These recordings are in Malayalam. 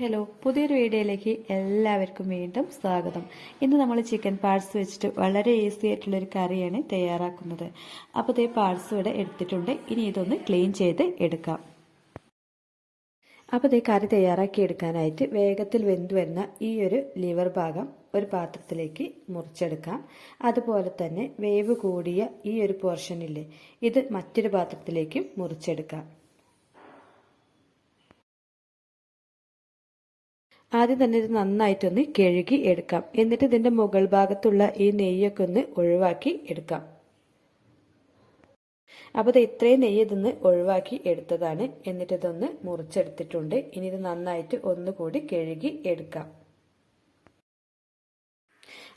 ഹലോ പുതിയൊരു വീഡിയോയിലേക്ക് എല്ലാവർക്കും വീണ്ടും സ്വാഗതം. ഇന്ന് നമ്മൾ ചിക്കൻ പാർട്സ് വെച്ചിട്ട് വളരെ ഈസി ആയിട്ടുള്ള ഒരു കറിയാണ് തയ്യാറാക്കുന്നത്. അപ്പോൾ ഇതേ പാർട്സ് ഇവിടെ എടുത്തിട്ടുണ്ട്. ഇനി ഇതൊന്ന് ക്ലീൻ ചെയ്ത് എടുക്കാം. അപ്പോൾ ഇതേ കറി തയ്യാറാക്കി എടുക്കാനായിട്ട് വേഗത്തിൽ വെന്തു വരുന്ന ഈ ഒരു ലിവർ ഭാഗം ഒരു പാത്രത്തിലേക്ക് മുറിച്ചെടുക്കാം. അതുപോലെ തന്നെ വേവ് കൂടിയ ഈ ഒരു പോർഷനില്ലേ ഇത് മറ്റൊരു പാത്രത്തിലേക്കും മുറിച്ചെടുക്കാം. ആദ്യം തന്നെ ഇത് നന്നായിട്ടൊന്ന് കഴുകി എടുക്കാം. എന്നിട്ട് ഇതിന്റെ മുകൾ ഭാഗത്തുള്ള ഈ നെയ്യൊക്കെ ഒന്ന് ഒഴിവാക്കി എടുക്കാം. അപ്പോൾ ഇത് ഇത്രയും നെയ്യ് ഇതൊന്ന് ഒഴിവാക്കി എടുത്തതാണ്. എന്നിട്ട് ഇതൊന്ന് മുറിച്ചെടുത്തിട്ടുണ്ട്. ഇനി ഇത് നന്നായിട്ട് ഒന്നുകൂടി കഴുകി എടുക്കാം.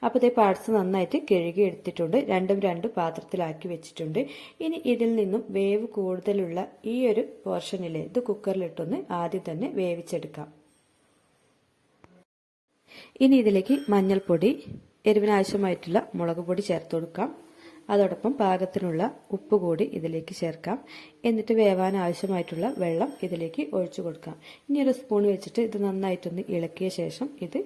അപ്പോൾ ഇതേ പാർട്സ് നന്നായിട്ട് കഴുകി എടുത്തിട്ടുണ്ട്. രണ്ടും രണ്ട് പാത്രത്തിലാക്കി വെച്ചിട്ടുണ്ട്. ഇനി ഇതിൽ നിന്നും വേവ് കൂടുതലുള്ള ഈ ഒരു പോർഷനിൽ ഇത് കുക്കറിലിട്ടൊന്ന് ആദ്യം തന്നെ വേവിച്ചെടുക്കാം. ഇനി ഇതിലേക്ക് മഞ്ഞൾപ്പൊടി എരിവിനാവശ്യമായിട്ടുള്ള മുളക് പൊടി ചേർത്ത് കൊടുക്കാം. അതോടൊപ്പം പാകത്തിനുള്ള ഉപ്പ് കൂടി ഇതിലേക്ക് ചേർക്കാം. എന്നിട്ട് വേവാൻ ആവശ്യമായിട്ടുള്ള വെള്ളം ഇതിലേക്ക് ഒഴിച്ചു കൊടുക്കാം. ഇനി ഒരു സ്പൂൺ വെച്ചിട്ട് ഇത് നന്നായിട്ടൊന്ന് ഇളക്കിയ ശേഷം ഇത്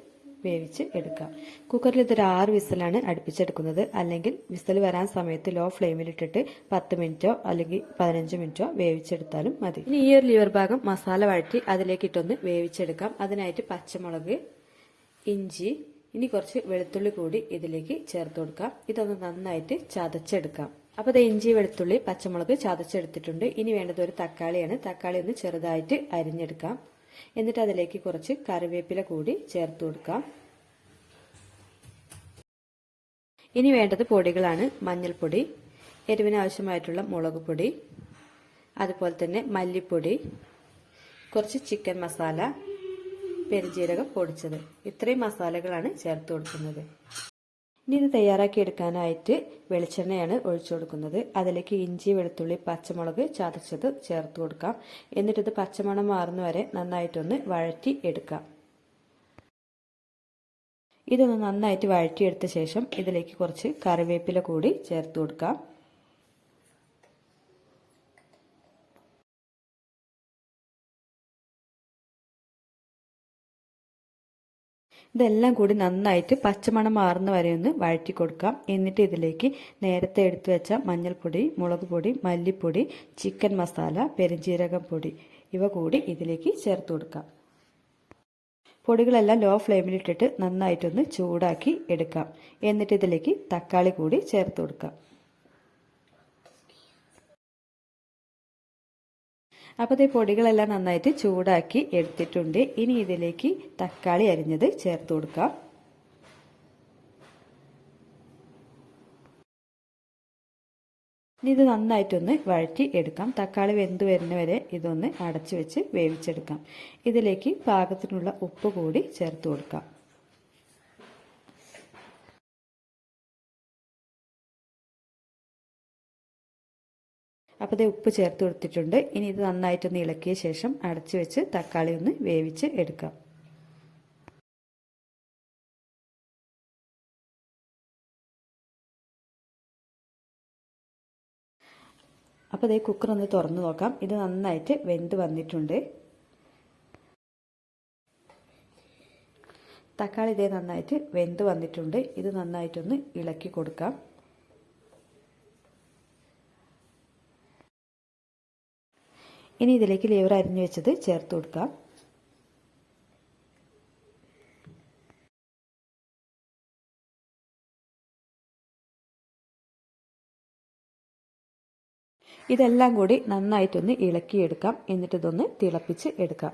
വേവിച്ച് എടുക്കാം. കുക്കറിൽ ഇതൊരു ആറ് വിസലാണ് അടുപ്പിച്ചെടുക്കുന്നത്. അല്ലെങ്കിൽ വിസൽ വരാൻ സമയത്ത് ലോ ഫ്ലെയിമിലിട്ടിട്ട് പത്ത് മിനിറ്റോ അല്ലെങ്കിൽ പതിനഞ്ച് മിനിറ്റോ വേവിച്ചെടുത്താലും മതി. ഇനി ഈ ഒരു ലിവർ ഭാഗം മസാല വഴറ്റി അതിലേക്കിട്ടൊന്ന് വേവിച്ചെടുക്കാം. അതിനായിട്ട് പച്ചമുളക് ഇഞ്ചി ഇനി കുറച്ച് വെളുത്തുള്ളി കൂടി ഇതിലേക്ക് ചേർത്ത് കൊടുക്കാം. ഇതൊന്ന് നന്നായിട്ട് ചതച്ചെടുക്കാം. അപ്പോൾ ഇത് ഇഞ്ചി വെളുത്തുള്ളി പച്ചമുളക് ചതച്ചെടുത്തിട്ടുണ്ട്. ഇനി വേണ്ടത് ഒരു തക്കാളിയാണ്. തക്കാളി ഒന്ന് ചെറുതായിട്ട് അരിഞ്ഞെടുക്കാം. എന്നിട്ട് അതിലേക്ക് കുറച്ച് കറിവേപ്പില കൂടി ചേർത്ത് കൊടുക്കാം. ഇനി വേണ്ടത് പൊടികളാണ്. മഞ്ഞൾപ്പൊടി എരിവിന് ആവശ്യമായിട്ടുള്ള മുളക് പൊടി അതുപോലെ തന്നെ മല്ലിപ്പൊടി കുറച്ച് ചിക്കൻ മസാല പെരുജീരകം പൊടിച്ചത്. ഇത്രയും മസാലകളാണ് ചേർത്ത് കൊടുക്കുന്നത്. ഇനി ഇത് തയ്യാറാക്കി എടുക്കാനായിട്ട് വെളിച്ചെണ്ണയാണ് ഒഴിച്ചു കൊടുക്കുന്നത്. അതിലേക്ക് ഇഞ്ചി വെളുത്തുള്ളി പച്ചമുളക് ചതച്ചത് ചേർത്ത് കൊടുക്കാം. എന്നിട്ടിത് പച്ചമണം മാറുന്ന വരെ നന്നായിട്ടൊന്ന് വഴറ്റി എടുക്കാം. ഇതൊന്ന് നന്നായിട്ട് വഴറ്റിയെടുത്ത ശേഷം ഇതിലേക്ക് കുറച്ച് കറിവേപ്പില കൂടി ചേർത്ത് കൊടുക്കാം. ഇതെല്ലാം കൂടി നന്നായിട്ട് പച്ചമണം മാറുന്ന വരെ ഒന്ന് വഴറ്റി കൊടുക്കാം. എന്നിട്ട് ഇതിലേക്ക് നേരത്തെ എടുത്തു വെച്ച മഞ്ഞൾപ്പൊടി മുളക് പൊടി മല്ലിപ്പൊടി ചിക്കൻ മസാല പെരുംജീരകം പൊടി ഇവ കൂടി ഇതിലേക്ക് ചേർത്ത് കൊടുക്കാം. പൊടികളെല്ലാം ലോ ഫ്ലെയിമിലിട്ടിട്ട് നന്നായിട്ടൊന്ന് ചൂടാക്കി എടുക്കാം. എന്നിട്ട് ഇതിലേക്ക് തക്കാളി കൂടി ചേർത്ത് കൊടുക്കാം. അപ്പോൾ ഈ പൊടികളെല്ലാം നന്നായിട്ട് ചൂടാക്കി എടുത്തിട്ടുണ്ട്. ഇനി ഇതിലേക്ക് തക്കാളി അരിഞ്ഞത് ചേർത്ത് കൊടുക്കാം. ഇനി ഇത് നന്നായിട്ടൊന്ന് വഴറ്റി എടുക്കാം. തക്കാളി വെന്ത് വരുന്നവരെ ഇതൊന്ന് അടച്ചു വെച്ച് വേവിച്ചെടുക്കാം. ഇതിലേക്ക് പാകത്തിനുള്ള ഉപ്പ് കൂടി ചേർത്ത് കൊടുക്കാം. അപ്പോൾ ഇത് ഉപ്പ് ചേർത്ത് കൊടുത്തിട്ടുണ്ട്. ഇനി ഇത് നന്നായിട്ടൊന്ന് ഇളക്കിയ ശേഷം അടച്ചു വെച്ച് തക്കാളി ഒന്ന് വേവിച്ച് എടുക്കാം. അപ്പോൾ ഇതേ കുക്കർ ഒന്ന് തുറന്നു നോക്കാം. ഇത് നന്നായിട്ട് വെന്ത് വന്നിട്ടുണ്ട്. തക്കാളി ഇതേ നന്നായിട്ട് വെന്ത് വന്നിട്ടുണ്ട്. ഇത് നന്നായിട്ടൊന്ന് ഇളക്കി കൊടുക്കാം. ഇനി ഇതിലേക്ക് ലിവർ അരിഞ്ഞു വെച്ചത് ചേർത്ത് കൊടുക്കാം ഇതെല്ലാം കൂടി നന്നായിട്ടൊന്ന് ഇളക്കിയെടുക്കാം. എന്നിട്ടിതൊന്ന് തിളപ്പിച്ച് എടുക്കാം.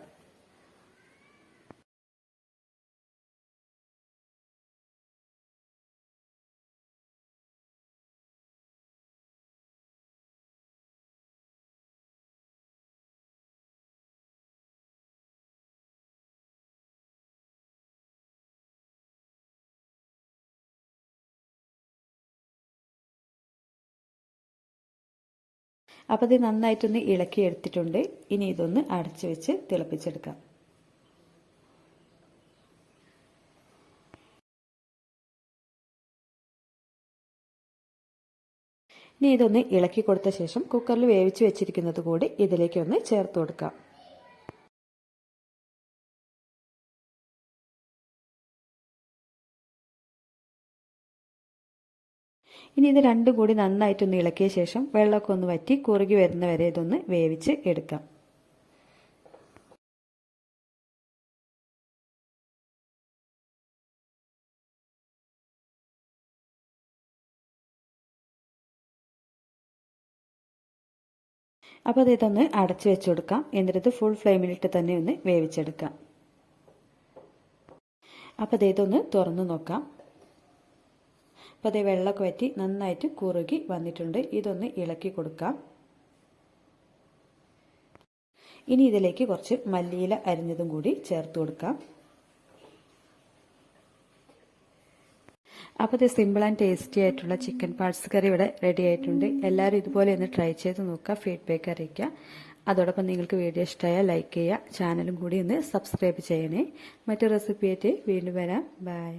അപ്പോൾ ഇത് നന്നായിട്ടൊന്ന് ഇളക്കി എടുത്തിട്ടുണ്ട് ഇനി ഇതൊന്ന് അടച്ചു വെച്ച് തിളപ്പിച്ചെടുക്കാം. ഇനി ഇതൊന്ന് ഇളക്കി കൊടുത്ത ശേഷം കുക്കറിൽ വേവിച്ച് വെച്ചിരിക്കുന്നത് കൂടി ഇതിലേക്ക് ഒന്ന് ചേർത്ത് കൊടുക്കാം. ഇനി ഇത് രണ്ടും കൂടി നന്നായിട്ടൊന്ന് ഇളക്കിയ ശേഷം വെള്ളമൊക്കെ ഒന്ന് വറ്റി കുറുകി വരുന്നവരെ ഇതൊന്ന് വേവിച്ച് എടുക്കാം. അപ്പോൾ ഇതൊന്ന് അടച്ചു വെച്ച് കൊടുക്കാം. എന്നിട്ട് ഫുൾ ഫ്ലെയിമിലിട്ട് തന്നെ ഒന്ന് വേവിച്ചെടുക്കാം. അപ്പോൾ ഇതൊന്ന് തുറന്നു നോക്കാം. അപ്പോൾ അതേ വെള്ളമൊക്കെ വറ്റി നന്നായിട്ട് കുറുകി വന്നിട്ടുണ്ട്. ഇതൊന്ന് ഇളക്കി കൊടുക്കാം. ഇനി ഇതിലേക്ക് കുറച്ച് മല്ലിയില അരിഞ്ഞതും കൂടി ചേർത്ത് കൊടുക്കാം. അപ്പോൾ ഇത് സിമ്പിൾ ആൻഡ് ടേസ്റ്റി ആയിട്ടുള്ള ചിക്കൻ പാർട്സ് കറി ഇവിടെ റെഡി ആയിട്ടുണ്ട്. എല്ലാവരും ഇതുപോലെ ഒന്ന് ട്രൈ ചെയ്ത് നോക്കുക ഫീഡ്ബാക്ക് അറിയിക്കുക. അതോടൊപ്പം നിങ്ങൾക്ക് വീഡിയോ ഇഷ്ടമായാൽ ലൈക്ക് ചെയ്യുക. ചാനലും കൂടി ഒന്ന് സബ്സ്ക്രൈബ് ചെയ്യണേ. മറ്റു റെസിപ്പി ആയിട്ട് വീണ്ടും വരാം. ബൈ